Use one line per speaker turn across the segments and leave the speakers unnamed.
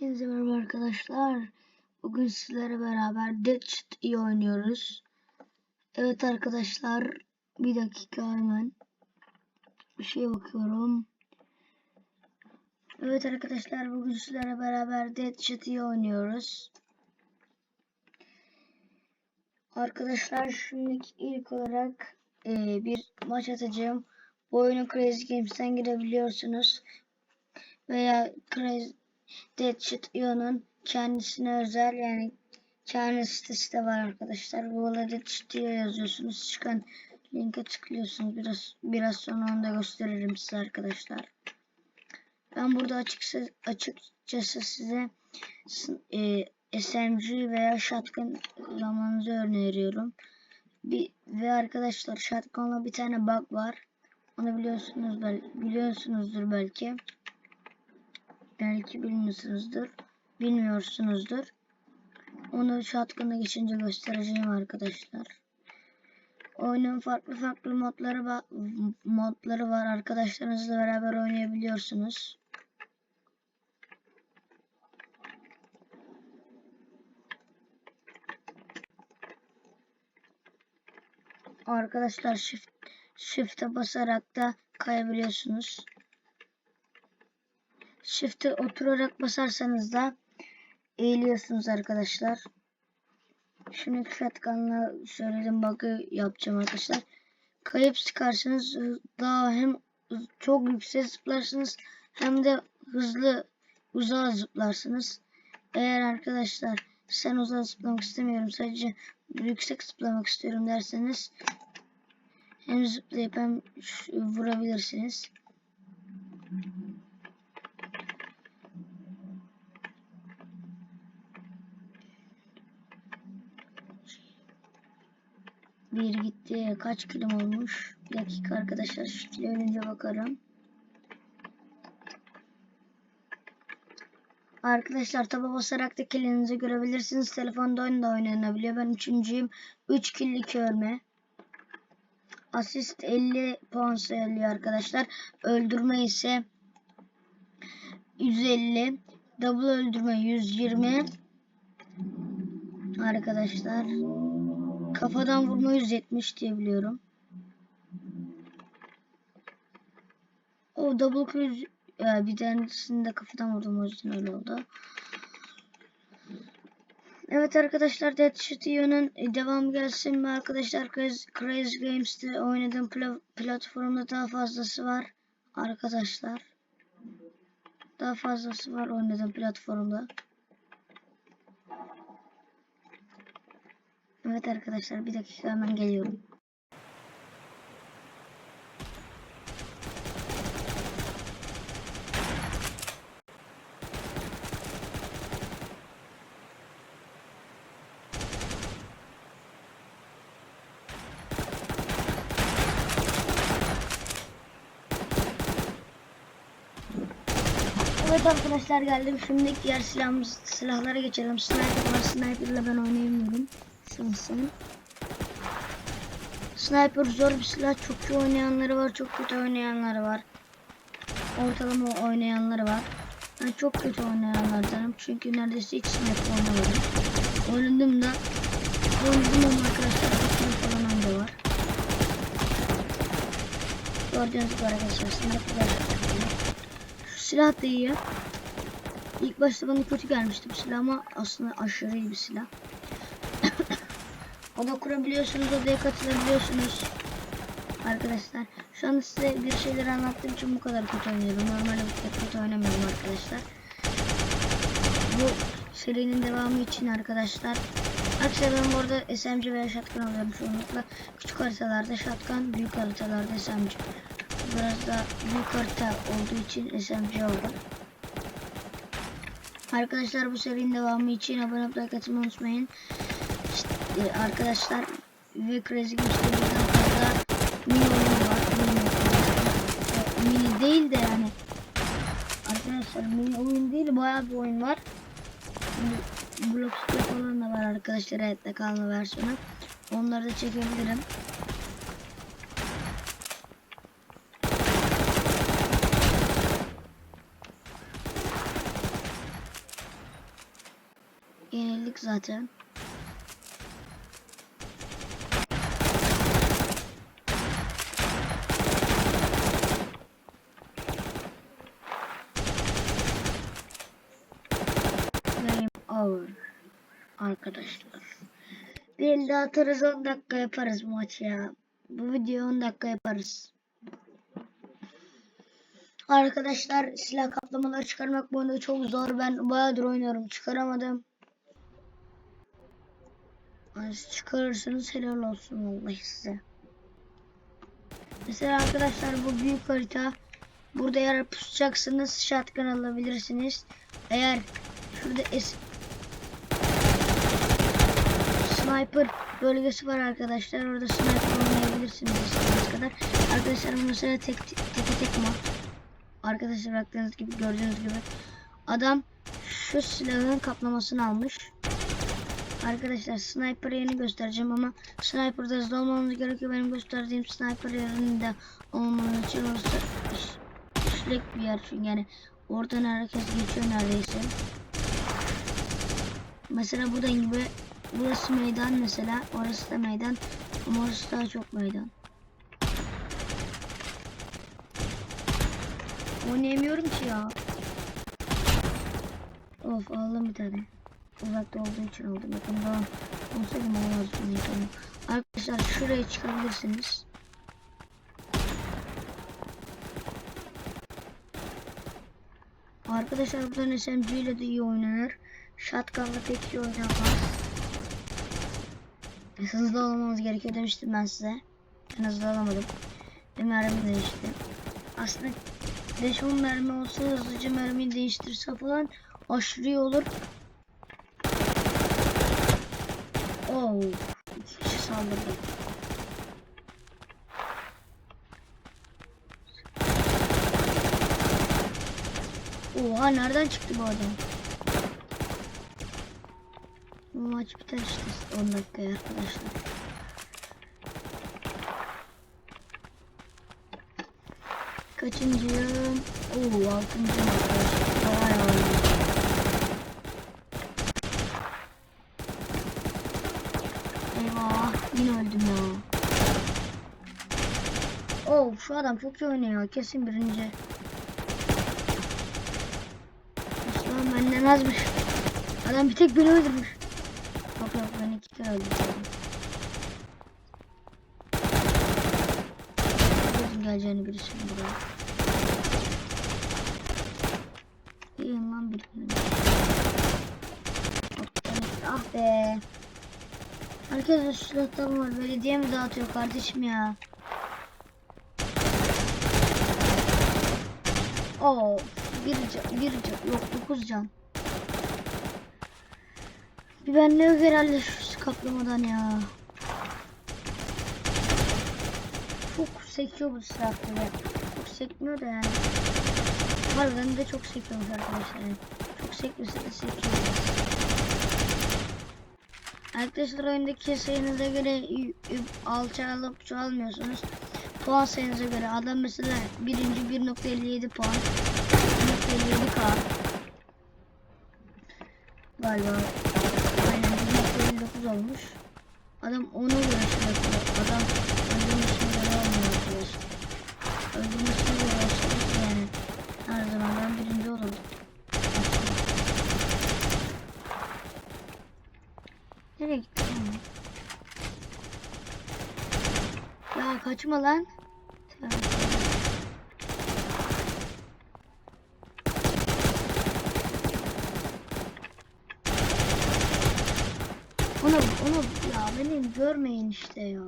Hepinize merhaba arkadaşlar. Bugün sizlerle beraber Shit iyi oynuyoruz. Evet arkadaşlar. Bir dakika hemen. Bir şeye bakıyorum. Evet arkadaşlar bugün sizlerle beraber Shit iyi oynuyoruz. Arkadaşlar şimdi ilk olarak e, bir maç atacağım. Bu oyunu Crazy Games'ten girebiliyorsunuz. Veya Crazy Deadshot Io'nun kendisine özel yani kendi sitesi de var arkadaşlar. Google Deadshot Io yazıyorsunuz. Çıkan linke tıklıyorsunuz. Biraz biraz sonra onu da gösteririm size arkadaşlar. Ben burada açıkça, açıkçası size e, SMG veya shotgun kullanmanızı öneriyorum. Bir, ve arkadaşlar shotgunla bir tane bug var. Onu biliyorsunuz bel biliyorsunuzdur belki. Belki bilmiyorsunuzdur. Bilmiyorsunuzdur. Onu shotgun'a geçince göstereceğim arkadaşlar. Oyunun farklı farklı modları var, modları var. Arkadaşlarınızla beraber oynayabiliyorsunuz. Arkadaşlar shift shift'e basarak da kayabiliyorsunuz. Shift'e oturarak basarsanız da eğiliyorsunuz arkadaşlar. Şimdi shotgun'la söyledim bug'ı yapacağım arkadaşlar. Kayıp çıkarsanız daha hem çok yüksek zıplarsınız hem de hızlı uzağa zıplarsınız. Eğer arkadaşlar sen uzağa zıplamak istemiyorum sadece yüksek zıplamak istiyorum derseniz hem zıplayıp hem vurabilirsiniz. Bir gitti. Kaç kilim olmuş? Bir dakika arkadaşlar. Şu kilo önce bakarım. Arkadaşlar taba basarak da kilinizi görebilirsiniz. Telefonda oyunda oynanabiliyor. Ben üçüncüyüm. 3 kill 2 ölme. Asist 50 puan sayılıyor arkadaşlar. Öldürme ise 150. Double öldürme 120. Arkadaşlar. Kafadan vurma 170 diye biliyorum. O double cruise ya bir tanesini de kafadan vurdum o yüzden öyle oldu. Evet arkadaşlar Dead Studio'nun devamı gelsin mi arkadaşlar Crazy Games'te oynadığım pl platformda daha fazlası var arkadaşlar. Daha fazlası var oynadığım platformda. Evet arkadaşlar bir dakika hemen geliyorum. Evet arkadaşlar geldim. Şimdi diğer silahımız, silahlara geçelim. Sniper var. Sniper ile ben oynayamıyorum. Şansım. Sniper zor bir silah. Çok iyi oynayanları var. Çok kötü oynayanları var. Ortalama oynayanları var. Ben çok kötü oynayanlardanım. Çünkü neredeyse hiç sniper oynamadım. Oynadım da oynadım ama arkadaşlar falan anca var. Gördüğünüz gibi arkadaşlar sniper. Şu silah da iyi. İlk başta bana kötü gelmişti bu silah ama aslında aşırı iyi bir silah. Oda kurabiliyorsunuz, odaya katılabiliyorsunuz. Arkadaşlar şu anda size bir şeyler anlattığım için bu kadar kötü oynuyorum. Normalde bu kadar kötü oynamıyorum arkadaşlar. Bu serinin devamı için arkadaşlar. Arkadaşlar ben bu SMG veya shotgun alıyorum çoğunlukla. Küçük haritalarda shotgun, büyük haritalarda SMG. Biraz da büyük harita olduğu için SMG oldu. Arkadaşlar bu serinin devamı için abone atmayı unutmayın. İşte, e, arkadaşlar ve Crazy birden fazla mini oyun var. Mini, e, mini değil de yani arkadaşlar mini oyun değil bayağı bir oyun var. Blox'ta falan da var arkadaşlar hayatta kalma versiyonu. Onları da çekebilirim. bitirdik zaten. Game over. Arkadaşlar. Bir elde atarız 10 dakika yaparız bu maçı ya. Bu videoyu 10 dakika yaparız. Arkadaşlar silah kaplamaları çıkarmak bu oyunda çok zor. Ben bayağıdır oynuyorum. Çıkaramadım. Yani siz çıkarırsınız helal olsun vallahi size. Mesela arkadaşlar bu büyük harita. Burada eğer pusacaksınız shotgun alabilirsiniz. Eğer şurada es sniper bölgesi var arkadaşlar. Orada sniper oynayabilirsiniz istediğiniz kadar. Arkadaşlar bu mesela tek tek tek, mod. Arkadaşlar baktığınız gibi gördüğünüz gibi adam şu silahın kaplamasını almış. Arkadaşlar sniper yerini göstereceğim ama sniper'da hızlı olmamız gerekiyor. Benim gösterdiğim sniper yerinde olmanız için orası iş- işlek bir yer çünkü yani oradan herkes geçiyor neredeyse. Mesela bu da gibi burası meydan mesela orası da meydan ama orası daha çok meydan. Oynayamıyorum ki ya. Of aldım bir tane. Uzakta olduğu için aldım. Yakında olsaydım alamazdım yakını. Arkadaşlar şuraya çıkabilirsiniz. Arkadaşlar buradan SMG ile de iyi oynanır. Shotgun'la pek iyi oynanmaz. Hızlı olmamız gerekiyor demiştim ben size. Ben hızlı alamadım. Bir mermi değişti. Aslında 5-10 mermi olsa hızlıca mermiyi değiştirse falan aşırı iyi olur. Oo, iki kişi saldırdı. Oha nereden çıktı bu adam? Maç biter işte 10 dakikaya arkadaşlar. Kaçıncıyım? Oo altıncıyım arkadaşlar. Vay vay. Ya. Oo şu adam çok iyi oynuyor kesin birinci. Aslan benden azmış. Adam bir tek beni öldürmüş. Kere öldürdüm. Gözün geleceğini bilirsin buraya. İyiyim lan bir Ah be. Herkes de silahtan var. Belediye mi dağıtıyor kardeşim ya? Oo, bir can, bir can, yok dokuz can. Bir ben ne herhalde şu kaplamadan ya. Çok sekiyor bu silah böyle. Çok sekmiyor da yani. Harbiden de çok sekiyormuş arkadaşlar. Çok sekmese de sekiyor. Arkadaşlar oyundaki sayınıza göre alçalıp çoğalmıyorsunuz. Puan sayınıza göre adam mesela birinci 1.57 puan. 1.57k. Galiba. Aynen 1.59 olmuş. Adam şey yapıyor. Adam öldürmesine göre olmuyor. Öldürmesine göre olsa yani. Her zaman ben birinci olurdum. Nereye gitti lan? Ya kaçma lan. Tövbe. Onu, onu ya beni görmeyin işte ya.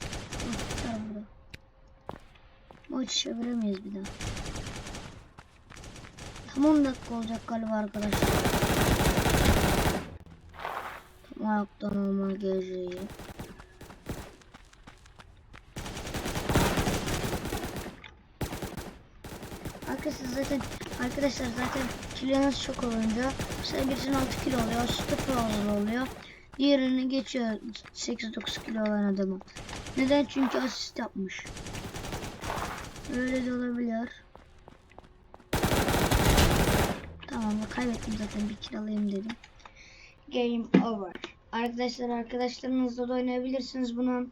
Tutar burada. Maçı çeviremeyiz bir daha. Tam 10 dakika olacak galiba arkadaşlar. Tam ayaktan olma gereği. Arkadaşlar zaten arkadaşlar zaten kilonuz çok olunca mesela birisinin 6 kilo oluyor, sıfır fazla oluyor. Diğerini geçiyor 8-9 kilo olan adamı. Neden? Çünkü asist yapmış. Öyle de olabilir. Tamam kaybettim zaten bir kill alayım dedim. Game over. Arkadaşlar arkadaşlarınızla da oynayabilirsiniz bunu.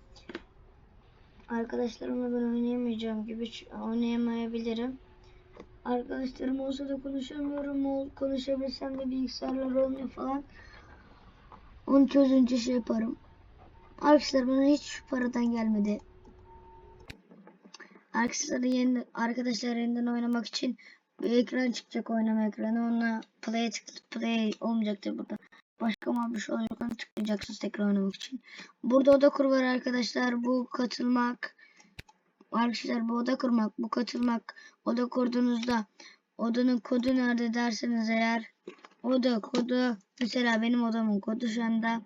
Arkadaşlarımla ben oynayamayacağım gibi oynayamayabilirim. Arkadaşlarım olsa da konuşamıyorum. Konuşabilsem de bilgisayarlar olmuyor falan. Onu çözünce şey yaparım. Arkadaşlar bana hiç paradan gelmedi. Arkadaşlar yeni arkadaşlar yeniden oynamak için bir ekran çıkacak oynama ekranı. Ona play tık play olmayacaktır burada. Başka ama bir şey olacak. Tıklayacaksınız tekrar oynamak için. Burada oda kur var arkadaşlar. Bu katılmak. Arkadaşlar bu oda kurmak. Bu katılmak. Oda kurduğunuzda odanın kodu nerede derseniz eğer oda kodu mesela benim odamın kodu şu anda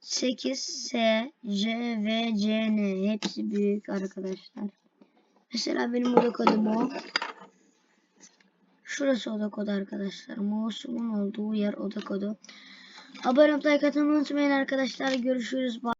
8 S C V C N hepsi büyük arkadaşlar. Mesela benim oda kodum o. Şurası oda kodu arkadaşlar. Mouse'umun olduğu yer oda kodu. Abone olup like unutmayın arkadaşlar. Görüşürüz. Bye.